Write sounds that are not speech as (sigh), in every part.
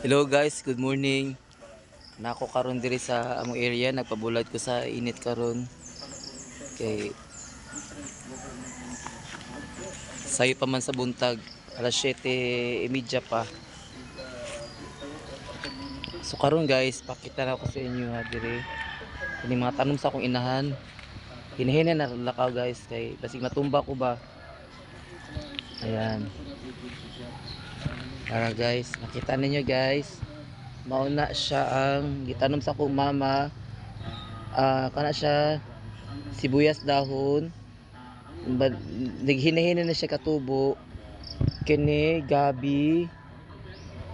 Hello guys, good morning. Nako karon diri sa among area, nagpabulat ko sa init karon. Kay sayo pa man sa buntag, alas 7:30 pa. So karon guys, pakita na ko sa inyo ha diri. Kini mga tanom sa akong inahan. Hinihina na lakaw guys kay basig matumba ko ba. Ayan. Para guys, nakita ninyo guys. Mauna siya ang gitanom sa kong mama. Ah, kana siya sibuyas dahon. Ba- Naghinahin na siya katubo. Kini gabi.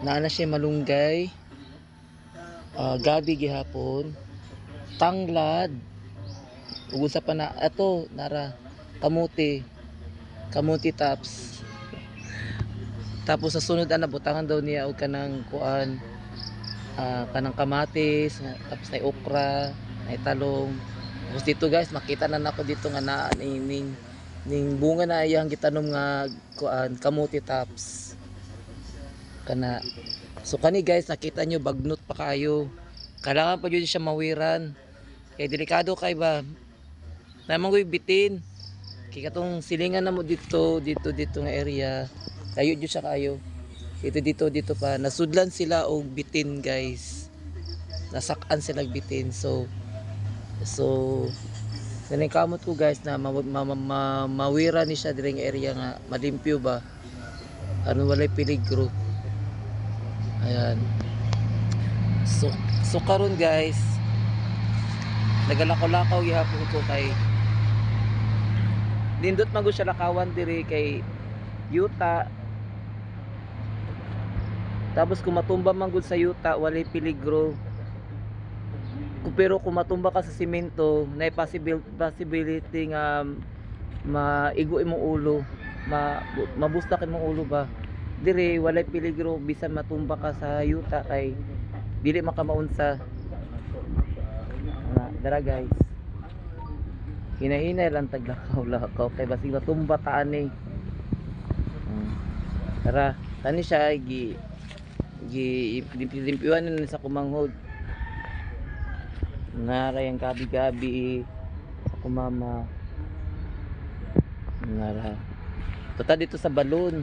Naana siya malunggay. Ah, gabi gihapon. Tanglad. Ug usa pa na ato nara kamuti. Kamuti tops. Tapos sa sunod ana butangan daw niya og kanang kuan ah, kanang kamatis, tapos na okra, na talong. Tapos dito guys, makita na nako dito nga na ning, ning, bunga na iyang gitanom nga kuan kamuti tops. Kana So kani guys, nakita nyo bagnot pa kayo. Kailangan pa yun siya mawiran. Kaya delikado kay ba. Naman ko bitin. Kaya silingan na mo dito, dito, dito nga area. Tayo dyan siya kayo. Dito, dito, dito pa. Nasudlan sila og bitin guys. Nasakan sila og bitin. So, so, Naning kamot ko guys na ma, ma, ma, ma- mawira ni siya diri nga area nga malimpyo ba. Ano walay peligro. Ayan. So, so karon guys, nagalakaw-lakaw gihapon ko kay Nindot mago siya lakawan diri kay yuta. Tapos kung matumba man gud sa yuta, walay peligro. Pero kung matumba ka sa simento, na possible possibility nga maigo imong ulo, ma mabustak imong ulo ba. Dire walay peligro bisan matumba ka sa yuta kay dili makamaunsa. Na, dara guys. Hinahinay lang taglakaw-lakaw kay basig matumba ta ani. Hmm. Tara, tani siya gi gi limpiwan na sa kumanghod. Nara yung gabi-gabi sa kumama. Nara. Tuta dito sa balon.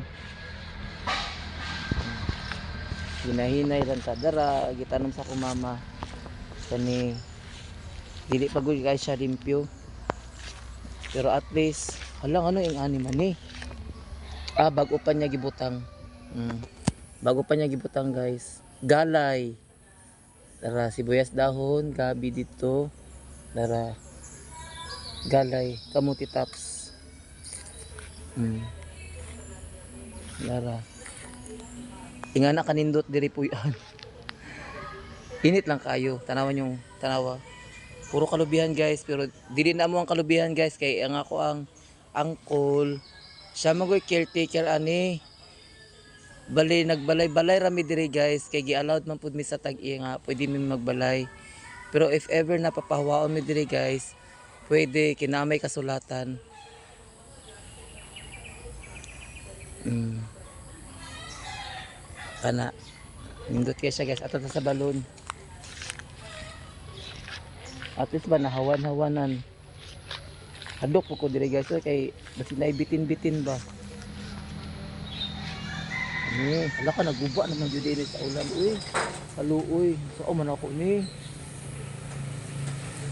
Hinahinay lang ta dara gitanom sa kumama. Kani dili pa gud kay siya limpyo. Pero at least, halang ano yung animan ni. Ah, bago pa niya gibutang. Mm. Bago pa niya gibutang guys. Galay. Tara, sibuyas dahon, gabi dito. Tara. Galay, kamuti tops. Mm. Tara. Ingana kanindot diri po yan. (laughs) Init lang kayo. Tanawan yung tanawa puro kalubihan guys pero dili na mo ang kalubihan guys kay ang ako ang angkol siya magoy caretaker ani bali nagbalay-balay rami diri guys. Kay gi-allowed man pud mi sa tag-iya nga pwede mi magbalay. Pero if ever napapahawaon mi diri guys pwede kinamay kasulatan. Mm. kana nindot kay siya guys. Ato sa balon. At least ba nahawan-hawanan. Hadok po ko dire guys. Oy, kay basi na bitin-bitin ba ni hala ka naguba naman jud dire sa ulan uy. Haluoy so man ako ni.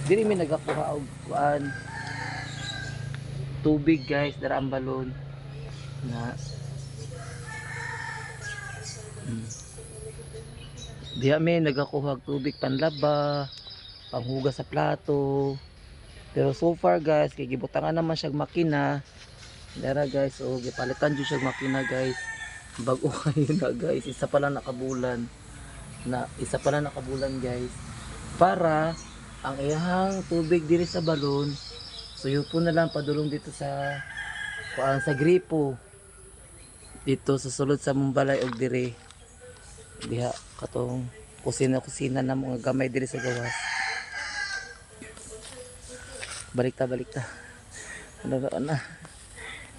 Diri mi nagakuha og kuan. Tubig guys. Dara ang balon. Na. Hmm. diha mi nagakuha og tubig. Panlaba. Panghugas sa plato. Pero so far guys kay gibutangan naman siya makina. Dara guys o gipalitan jud siya makina guys bago (laughs) kayo na guys. Isa pa lang nakabulan. Na isa pa lang nakabulan guys. Para ang iyahang tubig diri sa balon suyo po na lang padulong dito sa kuan sa gripo. Dito sa sulod sa Mumbalay og diri. Diha katong kusina kusina na mga gamay diri sa gawas. Balik ta balik ta. Ano na?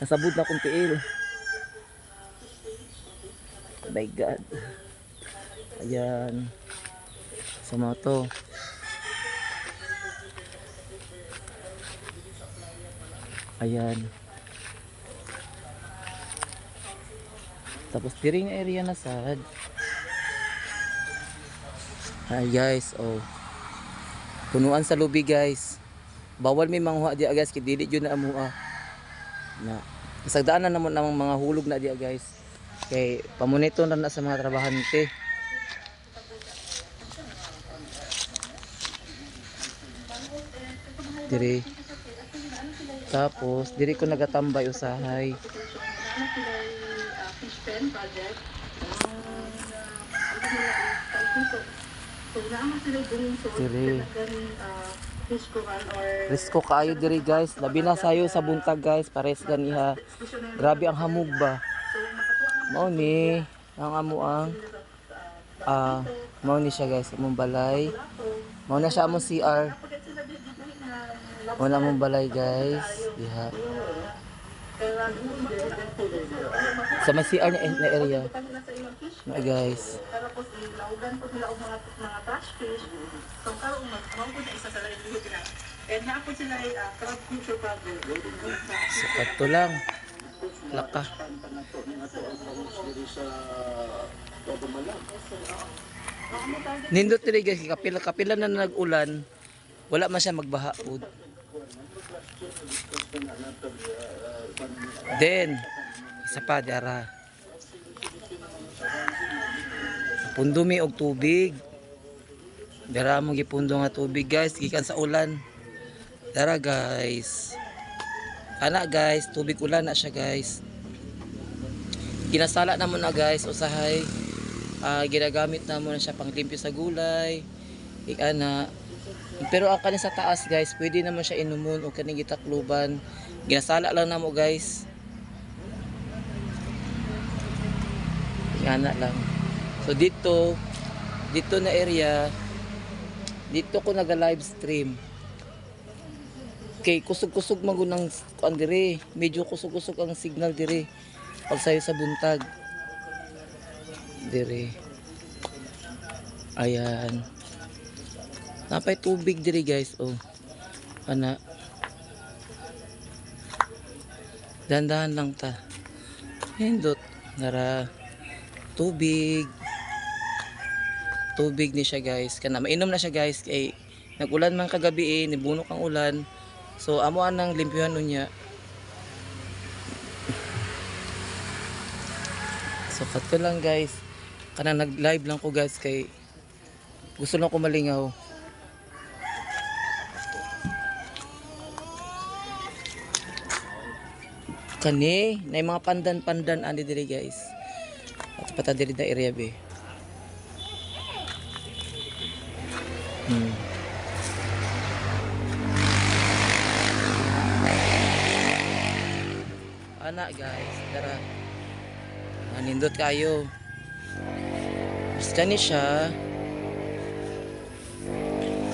Nasabot na akong tiil my god Ayan. Sa mga to. Ayan. Tapos diri nga area na sad. Hi guys, oh. Punuan sa lubi guys. Bawal may manghuha di guys, kay dili na amuha. Na kasagdaan na naman namang mga hulog na di guys. Kay pamunito na na sa mga trabahante. Diri. Tapos diri ko nagatambay usahay. Diri. Risko kaayo diri guys. Labi na sayo sa buntag guys. Pares ganiha. Grabe ang hamog ba. Mao ni ang amo ang ah mao ni siya guys among balay. Mao na siya among CR. Mao na among balay guys. Diha. Sa may CR na, na area. Na guys. Sa. So kadto lang. Laka. Nindot diri guys kapila kapila na nag-ulan. Wala man siya magbaha. Then isa pa dara. Pundumi og tubig. Dara mo gipundo nga tubig guys gikan sa ulan. Dara guys. Kana guys, tubig ulan na siya guys. Ginasala na mo na guys, usahay. Ah, ginagamit na mo na siya panglimpyo sa gulay. Ikana. Pero ang kanin sa taas guys, pwede naman siya inumon o kaning gitakluban. Ginasala lang na mo guys. Ikana lang. So dito, dito na area, dito ko naga-live stream kay kusog-kusog man ng kuan dire. Medyo kusog-kusog ang signal dire. Pag sa buntag. Dire. Ayan. Napay tubig dire guys. Oh. Ana. Dandahan lang ta. Hindot nara. Tubig. Tubig ni siya guys. Kana mainom na siya guys. Kay nagulan man kagabi eh. Nibunok ang ulan So amo anang limpyuhan unya. So cut ko lang guys. Kana nag-live lang ko guys kay gusto lang ko malingaw. Kani, na mga pandan-pandan ani diri guys. At pata diri da area be. Hmm. Ana guys, tara. Manindot kayo. Basta ni siya.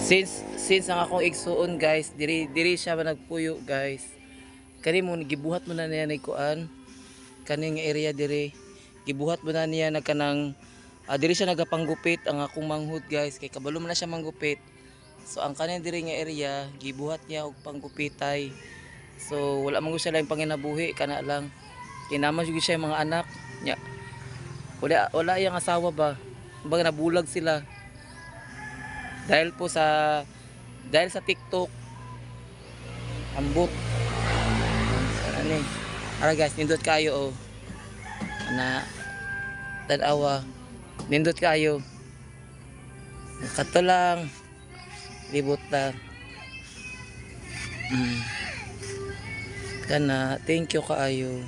Since since ang akong igsuon guys, diri diri siya ba guys. Kani mo gibuhat mo na niya ni kuan. Kani nga area diri. Gibuhat mo na niya nagkanang ah, diri siya nagapanggupit ang akong manghud guys kay kabalo man na siya manggupit. So ang kanin diri nga area, gibuhat niya og panggupitay. So wala man gusto lang panginabuhi kana lang. Kinaman jud siya mga anak nya. Wala wala yang asawa ba? Baga nabulag sila. Dahil po sa dahil sa TikTok ambot. Ano ni? Ara guys, nindot kayo oh. Ana tanawa. Nindot kayo. Kato lang. Libot lang. Mm. Kana, thank you kaayo.